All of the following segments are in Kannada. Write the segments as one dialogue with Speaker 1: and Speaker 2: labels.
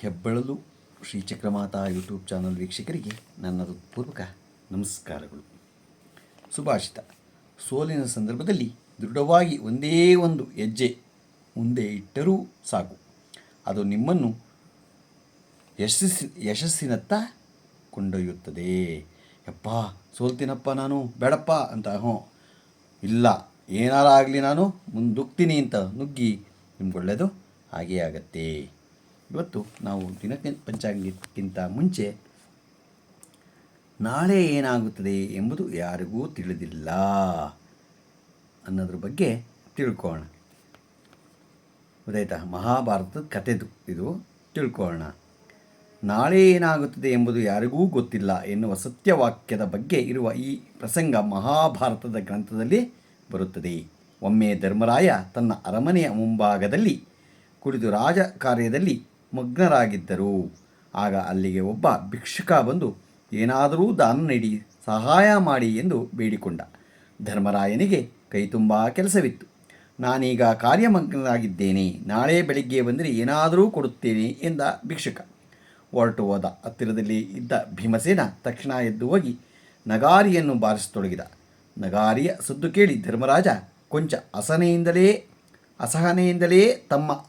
Speaker 1: ಹೆಬ್ಬೆಳಲು ಶ್ರೀ ಚಕ್ರಮಾತಾ ಯೂಟ್ಯೂಬ್ ಚಾನಲ್ ವೀಕ್ಷಕರಿಗೆ ನನ್ನ ಹೃತ್ಪೂರ್ವಕ ನಮಸ್ಕಾರಗಳು. ಸುಭಾಷಿತ. ಸೋಲಿನ ಸಂದರ್ಭದಲ್ಲಿ ದೃಢವಾಗಿ ಒಂದೇ ಒಂದು ಹೆಜ್ಜೆ ಮುಂದೆ ಇಟ್ಟರೂ ಸಾಕು. ಅದು ನಿಮ್ಮನ್ನು ಯಶಸ್ಸಿ, ಯಶಸ್ಸಿನತ್ತ ಕೊಂಡೊಯ್ಯುತ್ತದೆ. ಯಪ್ಪ, ಸೋಲ್ತೀನಪ್ಪ ನಾನು, ಬೇಡಪ್ಪ ಅಂತ, ಹ್ಞೂ. ಇಲ್ಲ ಏನಾರ ಆಗಲಿ ನಾನು ಮುಂದುಗ್ತೀನಿ ಅಂತ ನುಗ್ಗಿ ನಿಮ್ಗೊಳ್ಳೇದು ಒಳ್ಳೆಯದು ಹಾಗೇ ಆಗತ್ತೆ. ಇವತ್ತು ನಾವು ದಿನಕ್ಕೆ ಪಂಚಾಂಗಕ್ಕಿಂತ ಮುಂಚೆ ನಾಳೆ ಏನಾಗುತ್ತದೆ ಎಂಬುದು ಯಾರಿಗೂ ತಿಳಿದಿಲ್ಲ ಅನ್ನೋದ್ರ ಬಗ್ಗೆ ತಿಳ್ಕೊಳ್ಳೋಣ. ಗೊತ್ತಾಯ್ತಾ ಮಹಾಭಾರತದ ಕಥೆದು ಇದು. ತಿಳ್ಕೊಳ್ಳೋಣ. ನಾಳೆ ಏನಾಗುತ್ತದೆ ಎಂಬುದು ಯಾರಿಗೂ ಗೊತ್ತಿಲ್ಲ ಎನ್ನುವ ಸತ್ಯವಾಕ್ಯದ ಬಗ್ಗೆ ಇರುವ ಈ ಪ್ರಸಂಗ ಮಹಾಭಾರತದ ಗ್ರಂಥದಲ್ಲಿ ಬರುತ್ತದೆ. ಒಮ್ಮೆ ಧರ್ಮರಾಯ ತನ್ನ ಅರಮನೆಯ ಮುಂಭಾಗದಲ್ಲಿ ಕುಳಿತು ರಾಜ ಕಾರ್ಯದಲ್ಲಿ ಮಗ್ನರಾಗಿದ್ದರು. ಆಗ ಅಲ್ಲಿಗೆ ಒಬ್ಬ ಭಿಕ್ಷುಕ ಬಂದು, ಏನಾದರೂ ದಾನ ನೀಡಿ, ಸಹಾಯ ಮಾಡಿ ಎಂದು ಬೇಡಿಕೊಂಡ. ಧರ್ಮರಾಯನಿಗೆ ಕೈತುಂಬ ಕೆಲಸವಿತ್ತು. ನಾನೀಗ ಕಾರ್ಯಮಗ್ನರಾಗಿದ್ದೇನೆ ನಾಳೆ ಬೆಳಿಗ್ಗೆ ಬಂದರೆ ಏನಾದರೂ ಕೊಡುತ್ತೇನೆ ಎಂದ ಭಿಕ್ಷುಕ. ಹೊರಟು ಹೋದ ಹತ್ತಿರದಲ್ಲಿ ಇದ್ದ ಭೀಮಸೇನ ತಕ್ಷಣ ಎದ್ದು ಹೋಗಿ ನಗಾರಿಯನ್ನು ಬಾರಿಸತೊಡಗಿದ. ನಗಾರಿಯ ಸುದ್ದು ಕೇಳಿ ಧರ್ಮರಾಜ ಕೊಂಚ ಅಸಹನೆಯಿಂದಲೇ ಅಸಹನೆಯಿಂದಲೇ ತಮ್ಮ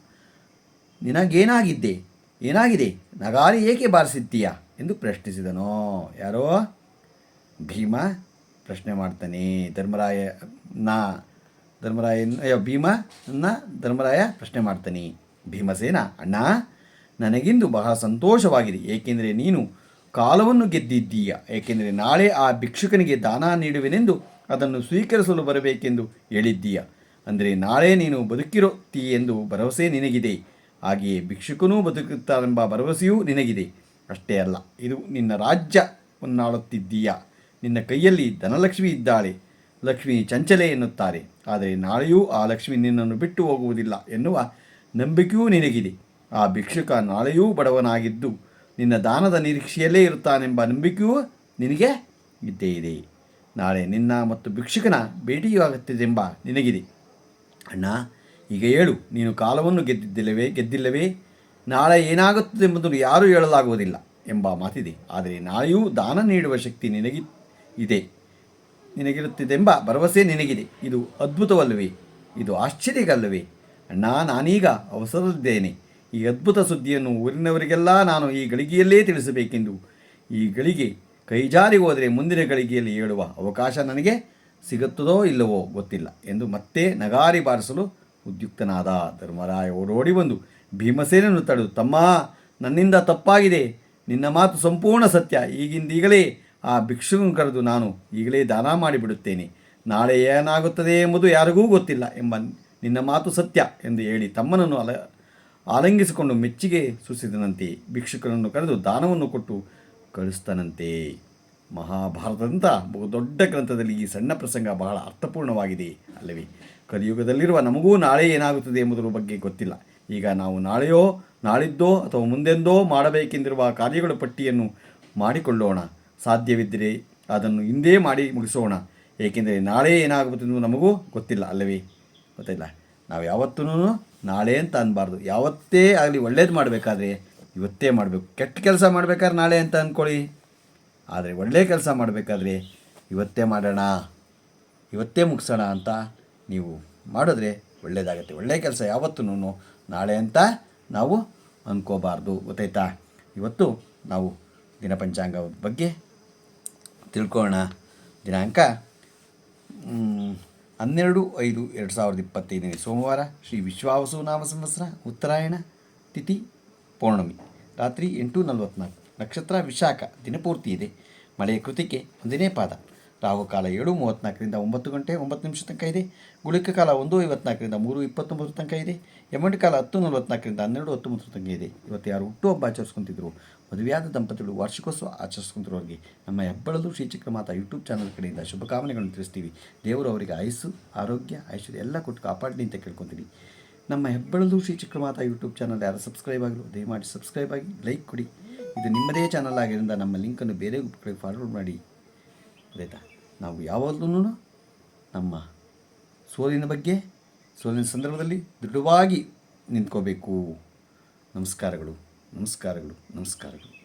Speaker 1: ನಿನಗೇನಾಗಿದ್ದೆ ಏನಾಗಿದೆ? ನಗಾರಿ ಏಕೆ ಬಾರಿಸಿದ್ದೀಯ? ಎಂದು ಪ್ರಶ್ನಿಸಿದನೋ. ಯಾರೋ? ಭೀಮ ಪ್ರಶ್ನೆ ಮಾಡ್ತಾನೆ. ಧರ್ಮರಾಯ, ನಾ ಧರ್ಮರಾಯ ಅಯ್ಯೋ, ಭೀಮ ನನ್ನ ಧರ್ಮರಾಯ ಪ್ರಶ್ನೆ ಮಾಡ್ತಾನೆ. ಭೀಮಸೇನ, ಅಣ್ಣ, ನನಗಿಂದು ಬಹಳ ಸಂತೋಷವಾಗಿದೆ. ಏಕೆಂದರೆ ನೀನು ಕಾಲವನ್ನು ಗೆದ್ದಿದ್ದೀಯ? ಏಕೆಂದರೆ ನಾಳೆ ಆ ಭಿಕ್ಷುಕನಿಗೆ ದಾನ ನೀಡುವೆನೆಂದು ಅದನ್ನು ಸ್ವೀಕರಿಸಲು ಬರಬೇಕೆಂದು ಹೇಳಿದ್ದೀಯ? ಅಂದರೆ ನಾಳೆ ನೀನು ಬದುಕಿರುತ್ತೀ ಎಂದು ಭರವಸೆ ನಿನಗಿದೆ. ಹಾಗೆಯೇ ಭಿಕ್ಷುಕನೂ ಬದುಕುತ್ತಾರೆಂಬ ಭರವಸೆಯೂ ನಿನಗಿದೆ. ಅಷ್ಟೇ ಅಲ್ಲ, ಇದು ನಿನ್ನ ರಾಜ್ಯವನ್ನಾಳುತ್ತಿದ್ದೀಯ ನಿನ್ನ ಕೈಯಲ್ಲಿ ಧನಲಕ್ಷ್ಮಿ ಇದ್ದಾಳೆ. ಲಕ್ಷ್ಮಿ ಚಂಚಲೆ ಎನ್ನುತ್ತಾರೆ. ಆದರೆ ನಾಳೆಯೂ ಆ ಲಕ್ಷ್ಮಿ ನಿನ್ನನ್ನು ಬಿಟ್ಟು ಹೋಗುವುದಿಲ್ಲ ಎನ್ನುವ ನಂಬಿಕೆಯೂ ನಿನಗಿದೆ. ಆ ಭಿಕ್ಷುಕ ನಾಳೆಯೂ ಬಡವನಾಗಿದ್ದು ನಿನ್ನ ದಾನದ ನಿರೀಕ್ಷೆಯಲ್ಲೇ ಇರುತ್ತಾನೆಂಬ ನಂಬಿಕೆಯೂ ನಿನಗೆ ಇದ್ದೇ ಇದೆ. ನಾಳೆ ನಿನ್ನ ಮತ್ತು ಭಿಕ್ಷುಕನ ಭೇಟಿಯಾಗುತ್ತಿದೆಂಬ ನಿನಗಿದೆ. ಅಣ್ಣ ಈಗ ಹೇಳು ನೀನು ಕಾಲವನ್ನು ಗೆದ್ದಿದ್ದಿಲ್ಲವೇ ಗೆದ್ದಿಲ್ಲವೇ? ನಾಳೆ ಏನಾಗುತ್ತದೆ ಎಂಬುದನ್ನು ಯಾರೂ ಹೇಳಲಾಗುವುದಿಲ್ಲ ಎಂಬ ಮಾತಿದೆ. ಆದರೆ ನಾಳೆಯೂ ದಾನ ನೀಡುವ ಶಕ್ತಿ ನಿನಗಿ ಇದೆ ನಿನಗಿರುತ್ತಿದೆಂಬ ಭರವಸೆ ನಿನಗಿದೆ. ಇದು ಅದ್ಭುತವಲ್ಲವೇ? ಇದು ಆಶ್ಚರ್ಯಗಲ್ಲವೇ ಅಣ್ಣ, ನಾನೀಗ ಅವಸರದಿದ್ದೇನೆ ಈ ಅದ್ಭುತ ಸುದ್ದಿಯನ್ನು ಊರಿನವರಿಗೆಲ್ಲ ನಾನು ಈ ಗಳಿಗೆಯಲ್ಲೇ ತಿಳಿಸಬೇಕೆಂದು ಈ ಗಳಿಗೆ ಕೈಜಾರಿ ಹೋದರೆ ಮುಂದಿನ ಗಳಿಗೆಯಲ್ಲಿ ಹೇಳುವ ಅವಕಾಶ ನನಗೆ ಸಿಗುತ್ತದೋ ಇಲ್ಲವೋ ಗೊತ್ತಿಲ್ಲ ಎಂದು ಮತ್ತೆ ನಗಾರಿ ಬಾರಿಸಲು ಉದ್ಯುಕ್ತನಾದ ಧರ್ಮರಾಯ ಓಡೋಡಿ ಬಂದು ಭೀಮಸೇನನ್ನು ತಡೆದು, ತಮ್ಮ, ನನ್ನಿಂದ ತಪ್ಪಾಗಿದೆ. ನಿನ್ನ ಮಾತು ಸಂಪೂರ್ಣ ಸತ್ಯ. ಈಗಿಂದೀಗಲೇ ಆ ಭಿಕ್ಷುಕನ್ನು ಕರೆದು ನಾನು ಈಗಲೇ ದಾನ ಮಾಡಿಬಿಡುತ್ತೇನೆ. ನಾಳೆ ಏನಾಗುತ್ತದೆ ಎಂಬುದು ಯಾರಿಗೂ ಗೊತ್ತಿಲ್ಲ ಎಂಬ ನಿನ್ನ ಮಾತು ಸತ್ಯ ಎಂದು ಹೇಳಿ ತಮ್ಮನನ್ನು ಅಲ, ಆಲಂಗಿಸಿಕೊಂಡು ಮೆಚ್ಚುಗೆ ಸೂಚಿಸಿದನಂತೆ ಭಿಕ್ಷುಕನನ್ನು ಕರೆದು ದಾನವನ್ನು ಕೊಟ್ಟು ಕಳಿಸ್ತಾನಂತೆ ಮಹಾಭಾರತದಂಥ ಬಹು ದೊಡ್ಡ ಗ್ರಂಥದಲ್ಲಿ ಈ ಸಣ್ಣ ಪ್ರಸಂಗ ಬಹಳ ಅರ್ಥಪೂರ್ಣವಾಗಿದೆ ಅಲ್ಲವೇ? ಕಲಿಯುಗದಲ್ಲಿರುವ ನಮಗೂ ನಾಳೆ ಏನಾಗುತ್ತದೆ ಎಂಬುದರ ಬಗ್ಗೆ ಗೊತ್ತಿಲ್ಲ. ಈಗ ನಾವು ನಾಳೆಯೋ, ನಾಳಿದ್ದೋ ಅಥವಾ ಮುಂದೆಂದೋ ಮಾಡಬೇಕೆಂದಿರುವ ಕಾರ್ಯಗಳ ಪಟ್ಟಿಯನ್ನು ಮಾಡಿಕೊಳ್ಳೋಣ. ಸಾಧ್ಯವಿದ್ದರೆ ಅದನ್ನು ಹಿಂದೇ ಮಾಡಿ ಮುಗಿಸೋಣ. ಏಕೆಂದರೆ ನಾಳೆ ಏನಾಗುತ್ತೆಂದು ನಮಗೂ ಗೊತ್ತಿಲ್ಲ ಅಲ್ಲವೇ? ಗೊತ್ತಿಲ್ಲ. ನಾವು ಯಾವತ್ತೂ ನಾಳೆ ಅಂತ ಅನ್ನಬಾರ್ದು ಯಾವತ್ತೇ ಆಗಲಿ ಒಳ್ಳೇದು ಮಾಡಬೇಕಾದ್ರೆ ಇವತ್ತೇ ಮಾಡಬೇಕು. ಕೆಟ್ಟ ಕೆಲಸ ಮಾಡಬೇಕಾದ್ರೆ ನಾಳೆ ಅಂತ ಅಂದ್ಕೊಳ್ಳಿ ಆದರೆ ಒಳ್ಳೆಯ ಕೆಲಸ ಮಾಡಬೇಕಾದ್ರೆ ಇವತ್ತೇ ಮಾಡೋಣ, ಇವತ್ತೇ ಮುಗಿಸೋಣ ಅಂತ ನೀವು ಮಾಡಿದ್ರೆ ಒಳ್ಳೆಯದಾಗತ್ತೆ ಒಳ್ಳೆಯ ಕೆಲಸ ಯಾವತ್ತೂ ನಾಳೆ ಅಂತ ನಾವು ಅಂದ್ಕೋಬಾರ್ದು ಗೊತ್ತಾಯ್ತಾ? ಇವತ್ತು ನಾವು ದಿನಪಂಚಾಂಗ ಬಗ್ಗೆ ತಿಳ್ಕೊಳ್ಳೋಣ. ದಿನಾಂಕ ಹನ್ನೆರಡು ಐದು ಎರಡು ಸಾವಿರದ ಇಪ್ಪತ್ತೈದನೇ ಸೋಮವಾರ ಶ್ರೀ ವಿಶ್ವಾವಸು ನಾಮ ಸಂವತ್ಸರ, ಉತ್ತರಾಯಣ, ತಿಥಿ, ಪೌರ್ಣಮಿ. ರಾತ್ರಿ ಎಂಟು ನಲವತ್ತ್ನಾಲ್ಕು ನಕ್ಷತ್ರ ವಿಶಾಖ ದಿನಪೂರ್ತಿ ಇದೆ. ಮಳೆಯ ಕೃತಿಕೆ ಒಂದನೇ ಪಾದ. ರಾಹುಕಾಲ ಏಳು ಮೂವತ್ತ್ನಾಲ್ಕರಿಂದ ಒಂಬತ್ತು ಗಂಟೆ ಒಂಬತ್ತು ನಿಮಿಷ ತನಕ ಇದೆ. ಗುಳಿಕ ಕಾಲ ಒಂದು, ಐವತ್ನಾಲ್ಕರಿಂದ ಮೂರು, ಇಪ್ಪತ್ತೊಂಬತ್ತು ತನಕ ಇದೆ. ಎಮ್ಮಂಡಿ ಕಾಲ ಹತ್ತು, ನಲವತ್ನಾಲ್ಕರಿಂದ ಹನ್ನೆರಡು, ಹತ್ತೊಂಬತ್ತು ತನಕ ಇದೆ. ಇವತ್ತು ಯಾರು ಹುಟ್ಟುಹಬ್ಬ ಆಚರಿಸ್ಕೊತಿದ್ರು. ಮದುವೆಯಾದ ದಂಪತಿಗಳು ವಾರ್ಷಿಕೋತ್ಸವ ಆಚರಿಸ್ಕೊಂತಿರೋರಿಗೆ ನಮ್ಮ ಹೆಬ್ಬಳಲು ಶ್ರೀಚಕ್ರಮಾತಾ ಯೂಟ್ಯೂಬ್ ಚಾನಲ್ ಕಡೆಯಿಂದ ಶುಭಕಾಮನೆಗಳನ್ನು ತಿಳಿಸ್ತೀವಿ. ದೇವರು ಅವರಿಗೆ ಆಯಸ್ಸು, ಆರೋಗ್ಯ, ಐಶ್ವರ್ಯ ಎಲ್ಲ ಕೊಟ್ಟು ಕಾಪಾಡಲಿ ಅಂತ ಕೇಳ್ಕೊತೀನಿ ನಮ್ಮ ಹೆಬ್ಬಳಲು ಶ್ರೀಚಕ್ರಮಾತಾ ಯೂಟ್ಯೂಬ್ ಚಾನಲ್ ಯಾರು ಸಬ್ಸ್ಕ್ರೈಬ್ ಆಗಲು ದಯಮಾಡಿ ಸಬ್ಸ್ಕ್ರೈಬ್ ಆಗಿ, ಲೈಕ್ ಕೊಡಿ. ಇದು ನಿಮ್ಮದೇ ಚಾನಲ್ ಆಗಿದ್ದರಿಂದ ನಮ್ಮ ಲಿಂಕನ್ನು ಬೇರೆ ಕಡೆ ಫಾರ್ವರ್ಡ್ ಮಾಡಿ. ಆಯಿತಾ? ನಾವು ಯಾವಾಗಲೂ ನಮ್ಮ ಸೋಲಿನ ಬಗ್ಗೆ, ಸೋಲಿನ ಸಂದರ್ಭದಲ್ಲಿ ದೃಢವಾಗಿ ನಿಂತ್ಕೋಬೇಕು. ನಮಸ್ಕಾರಗಳು. ನಮಸ್ಕಾರಗಳು. ನಮಸ್ಕಾರಗಳು.